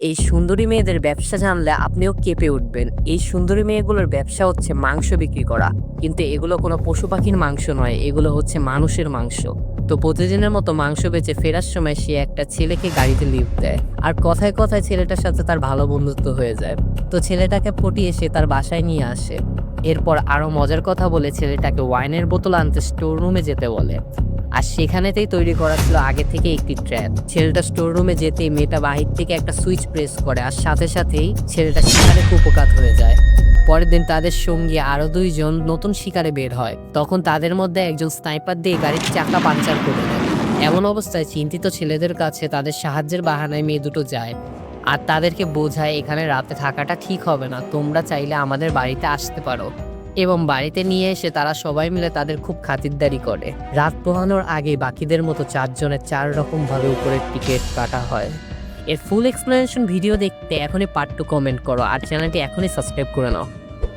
এই সুন্দরী মেয়েদের ব্যবসা জানলে আপনিও কেঁপে উঠবেন। এই সুন্দরী মেয়েগুলোর ব্যবসা হচ্ছে মাংস বিক্রি করা। কিন্তু এগুলো কোনো পশু পাখির মাংস নয়, এগুলো হচ্ছে মানুষের মাংস। তো প্রতিদিনের মতো মাংস বেচে ফেরার সময় সে একটা ছেলেকে গাড়িতে লিফট দেয়। আর কথায় কথায় ছেলেটার সাথে তার ভালো বন্ধুত্ব হয়ে যায়। তো ছেলেটাকে পটিয়ে সে তার বাসায় নিয়ে আসে। এরপর আরও মজার কথা বলে ছেলেটাকে ওয়াইনের বোতল আনতে স্টোর রুমে যেতে বলে। আর সেখানেতেই তৈরি করা ছিল আগে থেকে একটি ট্র্যাপ ছেলেটা স্টোর রুমে যেতেই মেয়েটা বাহির থেকে একটা সুইচ প্রেস করে আর সাথে সাথেই ছেলেটা শিকারে কুপকাত হয়ে যায়। পরের দিন তাদের সঙ্গে আরও দুইজন নতুন শিকারে বের হয়। তখন তাদের মধ্যে একজন স্নাইপার দিয়ে গাড়ির চাকা পাঞ্চার করে দেয় এমন অবস্থায় চিন্তিত ছেলেদের কাছে তাদের সাহায্যের বাহানায় মেয়ে দুটো যায়। আর তাদেরকে বোঝায়, এখানে রাতে থাকাটা ঠিক হবে না। তোমরা চাইলে আমাদের বাড়িতে আসতে পারো। এবং বাড়িতে নিয়ে এসে তারা সবাই মিলে তাদের খুব খাতিরদারি করে। রাত পোহানোর আগে বাকিদের মতো চারজনের চার রকম ভাবে উপরের টিকিট কাটা হয়। এর ফুল এক্সপ্লেনেশন ভিডিও দেখতে এখনই পার্ট টু কমেন্ট করো, আর চ্যানেলটি এখনই সাবস্ক্রাইব করে নাও।